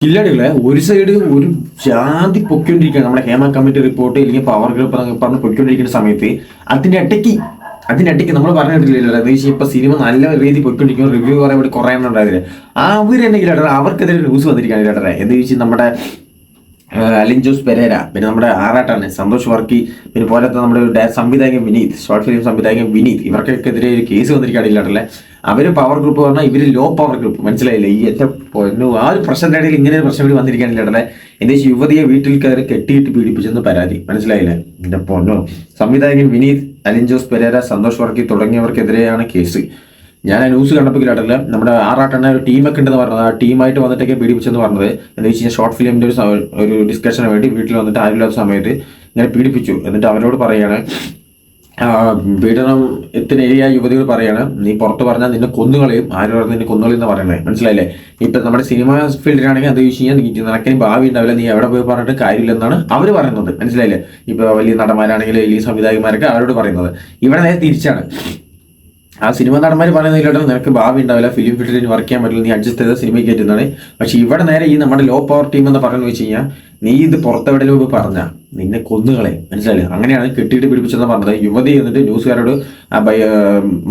കില്ലാടികളെ ഒരു സൈഡ് ഒരു ജാതി പൊക്കൊണ്ടിരിക്കുകയാണ് നമ്മുടെ ഹേമ കമ്മിറ്റി റിപ്പോർട്ട് അല്ലെങ്കിൽ പവർ ഗ്രൂപ്പ് പറഞ്ഞ് പൊയ്ക്കൊണ്ടിരിക്കുന്ന സമയത്ത് അതിന്റെ ഇടയ്ക്ക് അതിന്റെ ഇടയ്ക്ക് നമ്മൾ പറഞ്ഞിട്ടില്ലല്ലോ അത് ഇപ്പൊ സിനിമ നല്ല രീതി പൊയ്ക്കൊണ്ടിരിക്കും റിവ്യൂ പറയാൻ വേണ്ടി കുറേ എണ്ണം ഉണ്ടായിരുന്നില്ല? അവർ തന്നെ ഇല്ലാടറ അവർക്കെതിരെ ന്യൂസ് വന്നിരിക്കുകയാണ് കില്ലാടറെ എന്ന് വെച്ചാൽ നമ്മുടെ അലിൻ ജോസ് പെരേര പിന്നെ നമ്മുടെ ആറാട്ടാണ് സന്തോഷ് വർക്കി പിന്നെ പോലത്തെ നമ്മുടെ ഒരു സംവിധായകൻ വിനീത് ഷോർട്ട് ഫിലിം സംവിധായകൻ വിനീത്. ഇവർക്കൊക്കെതിരെ ഒരു കേസ് വന്നിരിക്കുകയാണില്ലാട്ടല്ലേ അവർ പവർ ഗ്രൂപ്പ് പറഞ്ഞാൽ ഇവർ ലോ പവർ ഗ്രൂപ്പ് മനസ്സിലായില്ലേ? ഈ എന്റെ ആ ഒരു പ്രശ്നത്തിന്റെ ഇടയിൽ ഇങ്ങനെ ഒരു പ്രശ്നം കൂടി വന്നിരിക്കുകയാണില്ലാട്ടല്ലേ വെച്ചാൽ യുവതിയെ വീട്ടിൽ കയറി കെട്ടിയിട്ട് പീഡിപ്പിച്ചെന്ന് പരാതി. മനസ്സിലായില്ലേ? എന്റെ പൊന്നു. സംവിധായകൻ വിനീത് അലിൻ ജോസ് പെരേര സന്തോഷ് വർക്കി തുടങ്ങിയവർക്കെതിരെയാണ് കേസ് ഞാൻ ന്യൂസ് കണ്ടപ്പോൾ കേട്ടില്ല നമ്മുടെ ആറാട്ടെണ്ണ ഒരു ടീമൊക്കെ ഉണ്ടെന്ന് പറഞ്ഞത്. ആ ടീമായിട്ട് വന്നിട്ടൊക്കെ പീഡിപ്പിച്ചെന്ന് പറഞ്ഞത്. എന്താ വെച്ച് കഴിഞ്ഞാൽ ഷോർട്ട് ഫിലിമിന്റെ ഒരു ഒരു ഡിസ്കഷന് വേണ്ടി വീട്ടിൽ വന്നിട്ട് ആരുമില്ലാത്ത സമയത്ത് ഇങ്ങനെ പീഡിപ്പിച്ചു. എന്നിട്ട് അവരോട് പറയാണ് പീഡനം ഏരിയ യുവതികൾ പറയാണ് നീ പുറത്ത് പറഞ്ഞാൽ നിന്നെ കൊന്നുകളയും. ആര് പറഞ്ഞ് നിന്നെ കൊന്നുകളി എന്ന് പറയുന്നത് മനസ്സിലായില്ലേ? ഇപ്പം നമ്മുടെ സിനിമ ഫീൽഡിലാണെങ്കിൽ അത് വെച്ച് കഴിഞ്ഞാൽ നിനക്കിനി ഭാവി ഉണ്ടാവില്ല. നീ എവിടെ പോയി പറഞ്ഞിട്ട് കാര്യമില്ലെന്നാണ് അവർ പറയുന്നത്. മനസ്സിലായില്ലേ? ഇപ്പോൾ വലിയ നടന്മാരാണെങ്കിൽ വലിയ സംവിധായകന്മാരൊക്കെ അവരോട് പറയുന്നത്. ഇവിടെ നേരെ തിരിച്ചാണ്. ആ സിനിമ നടന്മാർ പറയുന്നതിലോട്ട് നിനക്ക് ഭാവി ഉണ്ടാവില്ല ഫിലിം ഫീൽഡിൽ വർക്ക് ചെയ്യാൻ പറ്റില്ല നീ അഡ്ജസ്റ്റ് ചെയ്ത സിനിമയ്ക്ക് കയറ്റുന്നതാണ്. പക്ഷെ ഇവിടെ നേരെ ഈ നമ്മുടെ ലോ പവർ ടീം എന്ന് പറഞ്ഞു വെച്ച് കഴിഞ്ഞാൽ നീ ഇത് പുറത്തെവിടെയും പോയി പറഞ്ഞ നിന്നെ കൊന്നുകളെ മനസ്സിലായില്ലേ? അങ്ങനെയാണ് കെട്ടിയിട്ട് പിടിപ്പിച്ചെന്ന് പറഞ്ഞത്. യുവതി എന്നിട്ട് ന്യൂസുകാരോട്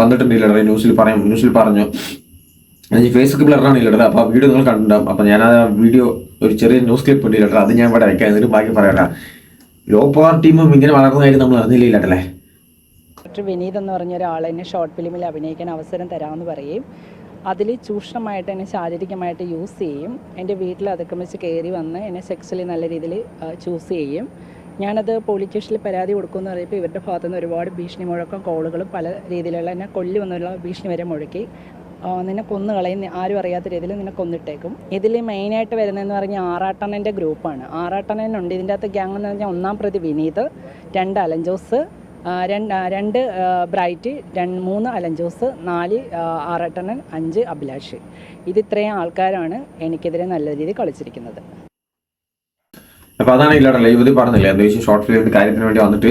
വന്നിട്ടുണ്ടല്ലേ ന്യൂസിൽ പറയാം ന്യൂസിൽ പറഞ്ഞു. ഫേസ്ബുക്ക് ബ്ലറാണ് ഇല്ലടത് അപ്പോൾ ആ വീഡിയോ നിങ്ങൾ കണ്ടിട്ടുണ്ടാവും. അപ്പോൾ ഞാൻ ആ വീഡിയോ ഒരു ചെറിയ ന്യൂസ് ക്ലിപ്പ് ഉണ്ട് അത് ഞാൻ ഇവിടെ അയക്കാം എന്നിട്ട് ബാക്കി പറയാം ലോ പവർ ടീമും ഇങ്ങനെ വളർന്നതായിട്ട് നമ്മൾ അറിഞ്ഞില്ല ഡോക്ടർ വിനീത് എന്ന് പറഞ്ഞ ഒരാൾ എന്നെ ഷോർട്ട് ഫിലിമിൽ അഭിനയിക്കാൻ അവസരം തരാമെന്ന് പറയും അതിൽ ചൂഷണമായിട്ട് എന്നെ ശാരീരികമായിട്ട് യൂസ് ചെയ്യും. എന്റെ വീട്ടിൽ അതിക്രമിച്ച് കയറി വന്ന് എന്നെ സെക്സ്വലി നല്ല രീതിയിൽ ചൂസ് ചെയ്യും. ഞാനത് പോലീസ് സ്റ്റേഷനിൽ പരാതി കൊടുക്കുമെന്ന് പറയുമ്പോൾ ഇവരുടെ ഭാഗത്തു നിന്ന് ഒരുപാട് ഭീഷണി മുഴക്കം കോളുകളും പല രീതിയിലുള്ള എന്നെ കൊല്ലുമെന്നുള്ള ഭീഷണി വരെ മുഴക്കി. നിന്നെ കൊന്നു കളയും ആരും അറിയാത്ത രീതിയിൽ നിന്നെ കൊന്നിട്ടേക്കും. ഇതിൽ മെയിനായിട്ട് വരുന്നതെന്ന് പറഞ്ഞാൽ ആറാട്ടണ്ണന്റെ ഗ്രൂപ്പാണ്. ആറാട്ടണ്ണനുണ്ട് ഇതിന്റെ അകത്ത് ഗ്യാങ് എന്ന് പറഞ്ഞാൽ ഒന്നാം പ്രതി വിനീത് രണ്ട് അലഞ്ചോസ് രണ്ട് രണ്ട് ബ്രൈറ്റ് രണ്ട് മൂന്ന് അലഞ്ചോസ് നാല് ആറട്ടണൻ അഞ്ച് അഭിലാഷ്. ഇത് ഇത്രയും ആൾക്കാരാണ് എനിക്കെതിരെ നല്ല രീതിയിൽ കളിച്ചിരിക്കുന്നത്. അപ്പൊ അതാണ് ഇല്ലാടല്ലേ യുവതി പറഞ്ഞില്ലേ? എന്താ വെച്ചാൽ ഷോർട്ട് ഫിലിമിന്റെ കാര്യത്തിന് വേണ്ടി വന്നിട്ട്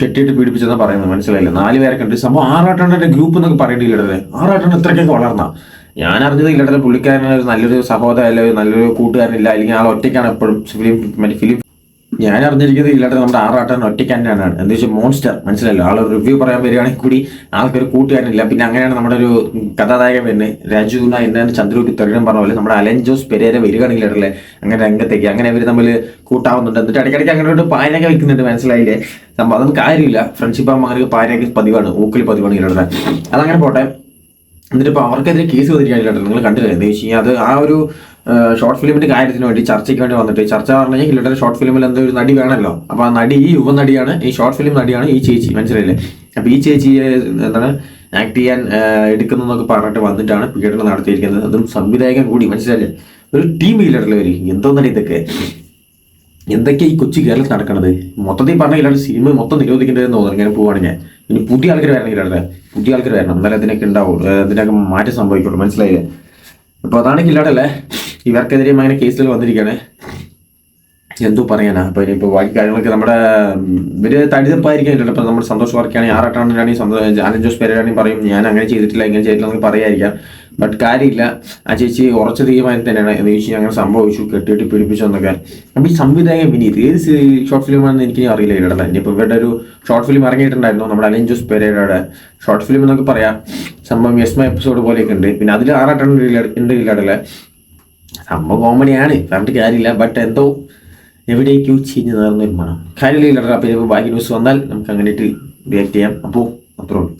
കെട്ടിയിട്ട് പീഡിപ്പിച്ചെന്ന് പറയുന്നത്. മനസ്സിലായില്ലേ? നാല് പേരൊക്കെ ഉണ്ട് സംഭവം ആറാട്ടണ്ണന്റെ ഗ്രൂപ്പ് എന്നൊക്കെ പറയേണ്ടിയില്ലേ ആറാട്ടെണ്ണം ഇത്രയ്ക്കൊക്കെ വളർന്ന. ഞാൻ അറിഞ്ഞത് ഇല്ലാട്ടെ പുള്ളിക്കാരനൊരു നല്ലൊരു സഹോദരൻ അല്ലെങ്കിൽ നല്ലൊരു കൂട്ടുകാരനില്ല അല്ലെങ്കിൽ ആൾ ഒറ്റയ്ക്കാണ് എപ്പോഴും ഫിലിം ഫിലിം ഞാൻ അറിഞ്ഞിരിക്കുന്നത് ഇല്ലാട്ടെ നമ്മുടെ ആറാട്ടൻ ഒറ്റയ്ക്ക് തന്നെയാണ് എന്താ വെച്ചാൽ മോൺസ്റ്റർ മനസ്സിലല്ലോ ആൾ റിവ്യൂ പറയാൻ വരികയാണെങ്കിൽ കൂടി ആൾക്കൊരു കൂട്ടുകാരനില്ല. പിന്നെ അങ്ങനെയാണ് നമ്മുടെ ഒരു കഥാനായകൻ വരുന്നത്. രാജുന എന്നാണ് ചന്ദ്രൂക്ക് തെരഞ്ഞെടുപ്പ് പറഞ്ഞ പോലെ നമ്മുടെ അലൻ ജോസ് പെരേര വരികയാണെങ്കിൽ ഇടല്ലേ അങ്ങനെ രംഗത്തേക്ക് അങ്ങനെ അവർ തമ്മിൽ കൂട്ടാവുന്നുണ്ട്. എന്നിട്ട് ഇടയ്ക്കിടയ്ക്ക് അങ്ങനെ ഒരു പായനൊക്കെ വെക്കുന്നുണ്ട് മനസ്സിലായില്ലേ? സംഭവം അതൊന്നും കാര്യമില്ല. ഫ്രണ്ട്ഷിപ്പ് ആകുമ്പോൾ അങ്ങനെ പായനൊക്കെ പതിവാണ്. ഊക്കിൽ പതിവാണ് ഇടല്ലേ അതങ്ങനെ പോട്ടെ. എന്നിട്ട് ഇപ്പോൾ അവർക്കെതിരെ കേസ് വന്നിരിക്കുകയാണ് നിങ്ങൾ കണ്ടില്ലേ? എന്താ വെച്ച് കഴിഞ്ഞാൽ അത് ആ ഒരു ഷോർട്ട് ഫിലിമിന്റെ കാര്യത്തിന് വേണ്ടി ചർച്ചയ്ക്ക് വേണ്ടി വന്നിട്ട്. ചർച്ച പറഞ്ഞു കഴിഞ്ഞാൽ ഹില്ലയുടെ ഷോർട്ട് ഫിലിമിൽ എന്തോ ഒരു നടി വേണമല്ലോ. അപ്പോൾ ആ നടി ഈ യുവ നടിയാണ് ഈ ഷോർട്ട് ഫിലിം നടിയാണ് ഈ ചേച്ചി. മനസ്സിലായില്ലേ? അപ്പോൾ ഈ ചേച്ചിയെ എന്താണ് ആക്ട് ചെയ്യാൻ എടുക്കുന്നതെന്നൊക്കെ പറഞ്ഞിട്ട് വന്നിട്ടാണ് പീഡനം നടത്തിയിരിക്കുന്നത്. അതും സംവിധായകൻ കൂടി മനസ്സിലായില്ലേ? ഒരു ടീം ഇല്ലടല്ലേ ഒരു എന്തോന്നടി ഇതൊക്കെ? എന്തൊക്കെയാ ഈ കൊച്ചു കേരളത്തിൽ നടക്കുന്നത് മൊത്തത്തിൽ പറഞ്ഞ ഇല്ലാണ്ട് സിനിമ മൊത്തം നിരോധിക്കേണ്ടതെന്ന് തോന്നുന്നു. ഇങ്ങനെ ഞാൻ. ഇനി പുതിയ ആൾക്കാർ വരണം ഇല്ലാണ്ട് പുതിയ ആൾക്കാർ വരണം. എന്നാലും അതിനൊക്കെ ഉണ്ടാവുള്ളൂ അതിനൊക്കെ മാറ്റം സംഭവിക്കുള്ളൂ. മനസ്സിലായില്ലേ? അതാണ് ഇല്ലാണ്ടല്ലേ ഇവർക്കെതിരെ അങ്ങനെ കേസുകൾ വന്നിരിക്കുകയാണ് എന്തോ പറയാനാ? അപ്പോൾ ഇനിയിപ്പോൾ ബാക്കി കാര്യങ്ങളൊക്കെ നമ്മുടെ ഇവർ തടിതപ്പായിരിക്കും ഇപ്പൊ നമ്മൾ സന്തോഷ് വർക്കാണെങ്കിൽ ആറാട്ടാണെങ്കിലാണെങ്കിൽ സന്തോഷ് അലൻ ജോസ് പേരാണെങ്കിൽ പറയും ഞാൻ അങ്ങനെ ചെയ്തിട്ടില്ല ഇങ്ങനെ ചെയ്തിട്ടില്ല എന്നൊക്കെ പറയായിരിക്കാം. ബട്ട് കാര്യമില്ല. ആ ചേച്ചി ഉറച്ച തീരുമാനം തന്നെയാണ്. എന്ന് ചോദിച്ചു അങ്ങനെ സംഭവിച്ചു. കെട്ടിയിട്ട് പിടിപ്പിച്ചു എന്നൊക്കെ. അപ്പം ഈ സംവിധായകൻ വിനീത്. ഏത് ഷോർട്ട് ഫിലിമാണെന്ന് എനിക്ക് അറിയില്ല ഇടല്ല ഇനിയിപ്പോ ഇവരുടെ ഒരു ഷോർട്ട് ഫിലിം ഇറങ്ങിയിട്ടുണ്ടായിരുന്നു. നമ്മുടെ അലൻ ജോസ് പെരേരയുടെ ഷോർട്ട് ഫിലിം എന്നൊക്കെ പറയാം. സംഭവം യസ്മ എപ്പിസോഡ് പോലെയൊക്കെ ഉണ്ട്. പിന്നെ അതിൽ ആറാട്ടെണ്ണം ഉണ്ട് ഇല്ലാടല്ലേ സംഭവം കോമഡിയാണ് പറഞ്ഞിട്ട് കാര്യമില്ല. ബട്ട് എന്തോ എവിടേക്കോ ചീഞ്ഞ് നേർന്നൊരു മണം. കാര്യമില്ല അപ്പോൾ ബാക്കി ന്യൂസ് വന്നാൽ നമുക്ക് അങ്ങനെയിട്ട് റിയാക്ട് ചെയ്യാം. അപ്പോൾ അത്രേ ഉള്ളൂ.